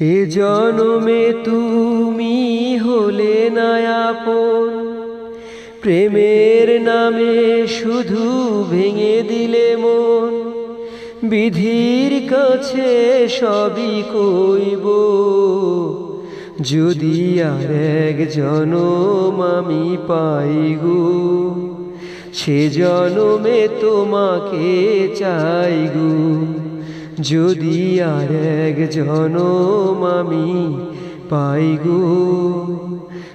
এ জনমে তুমি হলে নায়াপন প্রেমের নামে শুধু ভেঙে দিলে মন। বিধির কাছে সবই কইব। যদি আর এক জনম আমি পাই গো, সে জনমে তোমাকে চাই গো। যদি আর এক জনম আমি পাই গো,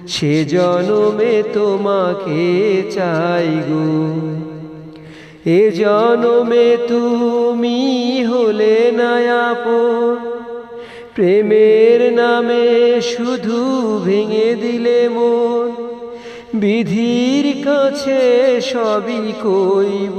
সে জনমে তোমাকে চাই গো। এ জনমে তুমি হলে নায়াপন প্রেমের নামে শুধু ভেঙে দিলে মন। বিধির কাছে সবই কইব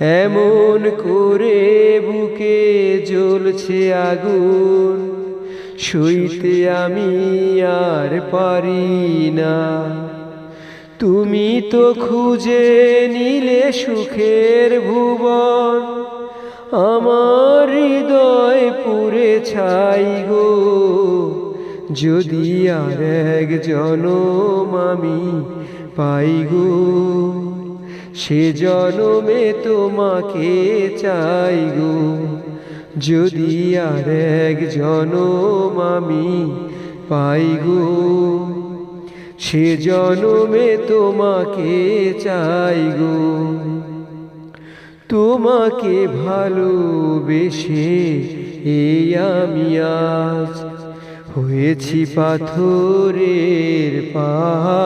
এমন করে বুকে জ্বলছে আগুন শুইতে আমি আর পারি না। তুমি তো খুঁজে নিলে সুখের ভুবন, আমার হৃদয় পুরে ছাই গো। যদি আর এক জনম আমি পাই গো। সে জনমে তোমাকে চাই গো। যদি আর এক জনম আমি পাই গো, সে জনমে তোমাকে চাই গো। তোমাকে ভালোবেসে এই আমি আজ হয়েছি পাথরের পাহাড়।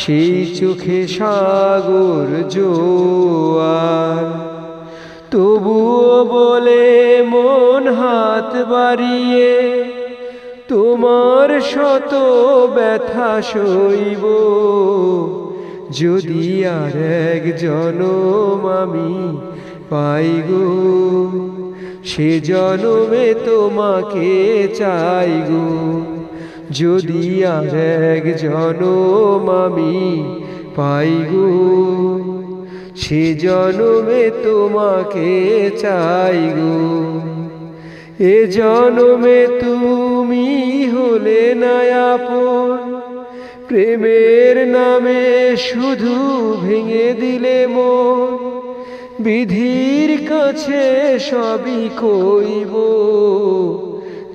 সেই চোখে সাগর জোয়ার। তবুও বলে মন হাত বাড়িয়ে, তোমার শত ব্যথা সইব। যদি আর এক জনম আমি পাই গো, সে জনমে তোমাকে চাই গো। যদি আর এক জনম আমি পাই গো সে জনমে তোমাকে চাই গো এ জনমে তুমি হলে নায়াপন প্রেমের নামে শুধু ভেঙে দিলে মন। বিধির কাছে সবই কইব